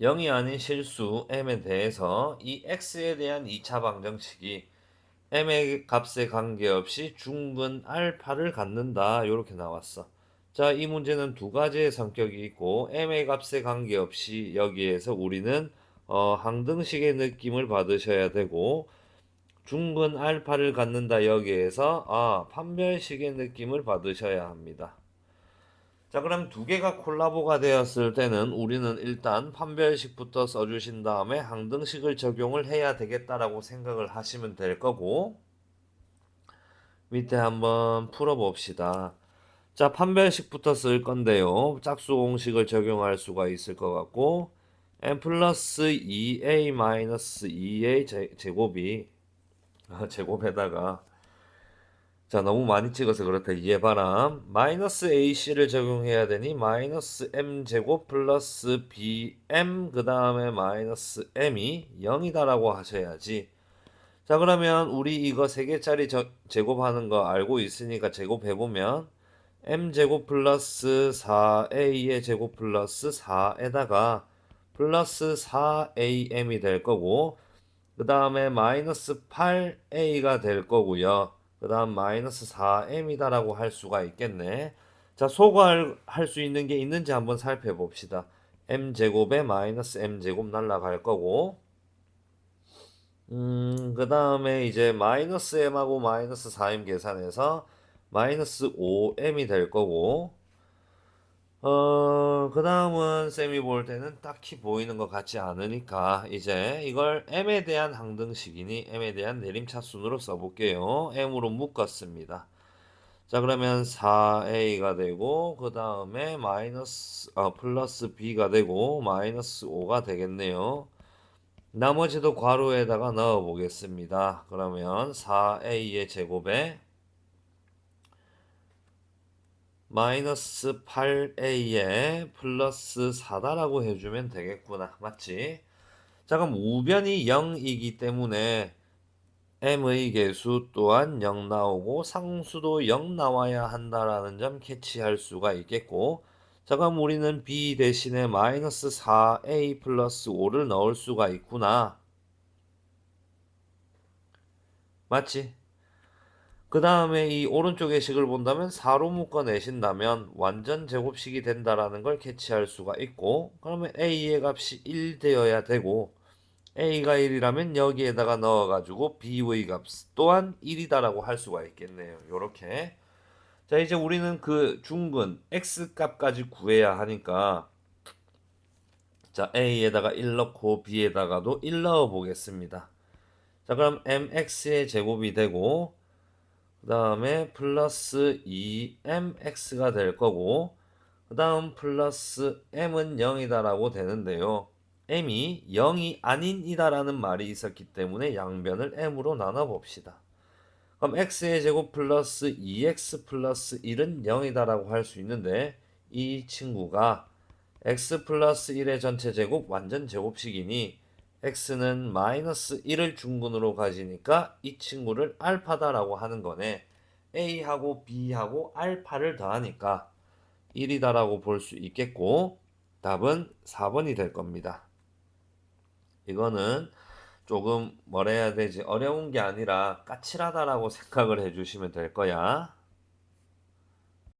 0이 아닌 실수 m에 대해서 이 x에 대한 2차 방정식이 m의 값에 관계없이 중근 알파를 갖는다. 이렇게 나왔어. 자, 이 문제는 두 가지의 성격이 있고 m의 값에 관계없이 여기에서 우리는 어, 항등식의 느낌을 받으셔야 되고 중근 알파를 갖는다 여기에서 아, 판별식의 느낌을 받으셔야 합니다. 자, 그럼 두 개가 콜라보가 되었을 때는 우리는 일단 판별식부터 써주신 다음에 항등식을 적용을 해야 되겠다라고 생각을 하시면 될 거고, 밑에 한번 풀어봅시다. 자, 판별식부터 쓸 건데요. 짝수 공식을 적용할 수가 있을 것 같고, n 플러스 2a 마이너스 2a 제, 제곱이, 아, 제곱에다가, 자, 너무 많이 찍어서 그렇다. 이해바람. 마이너스 AC를 적용해야 되니 마이너스 M 제곱 플러스 BM 그 다음에 마이너스 M이 0이다 라고 하셔야지. 자, 그러면 우리 이거 3개짜리 저, 제곱하는 거 알고 있으니까 제곱해보면 M 제곱 플러스 4A의 제곱 플러스 4에다가 플러스 4AM이 될 거고 그 다음에 마이너스 8A가 될 거고요. 그 다음 마이너스 4m이다 라고 할 수가 있겠네. 자, 소거할 수 있는 게 있는지 한번 살펴봅시다. m제곱에 마이너스 m제곱 날라갈 거고 음, 그 다음에 이제 마이너스 m하고 마이너스 4m 계산해서 마이너스 5m이 될 거고 어, 그 다음은 쌤이 볼 때는 딱히 보이는 것 같지 않으니까 이제 이걸 m에 대한 항등식이니 m에 대한 내림차순으로 써볼게요. m으로 묶었습니다. 자 그러면 4a가 되고 그 다음에 마이너스 아 플러스 b가 되고 마이너스 5가 되겠네요. 나머지도 괄호에다가 넣어 보겠습니다. 그러면 4a의 제곱에 마이너스 8a에 플러스 4다라고 해주면 되겠구나. 맞지? 자, 그럼 우변이 0이기 때문에 m의 개수 또한 0 나오고 상수도 0 나와야 한다라는 점 캐치할 수가 있겠고 자, 그럼 우리는 b 대신에 마이너스 4a 플러스 5를 넣을 수가 있구나. 맞지? 그 다음에 이 오른쪽의 식을 본다면 4로 묶어내신다면 완전 제곱식이 된다라는 걸 캐치할 수가 있고 그러면 a의 값이 1 되어야 되고 a가 1이라면 여기에다가 넣어가지고 b의 값 또한 1이다라고 할 수가 있겠네요. 요렇게 자 이제 우리는 그 중근 x 값까지 구해야 하니까 자 a에다가 1 넣고 b에다가도 1 넣어 보겠습니다. 자 그럼 mx의 제곱이 되고 그 다음에 플러스 2mx가 될 거고 그 다음 플러스 m은 0이다 라고 되는데요. m이 0이 아닌 이다 라는 말이 있었기 때문에 양변을 m으로 나눠 봅시다. 그럼 x의 제곱 플러스 2x 플러스 1은 0이다 라고 할 수 있는데 이 친구가 x 플러스 1의 전체 제곱 완전 제곱식이니 x는 마이너스 1을 중근으로 가지니까 이 친구를 알파다라고 하는 거네. a하고 b하고 알파를 더하니까 1이다라고 볼 수 있겠고 답은 4번이 될 겁니다. 이거는 조금 뭐라 해야 되지 어려운 게 아니라 까칠하다라고 생각을 해주시면 될 거야.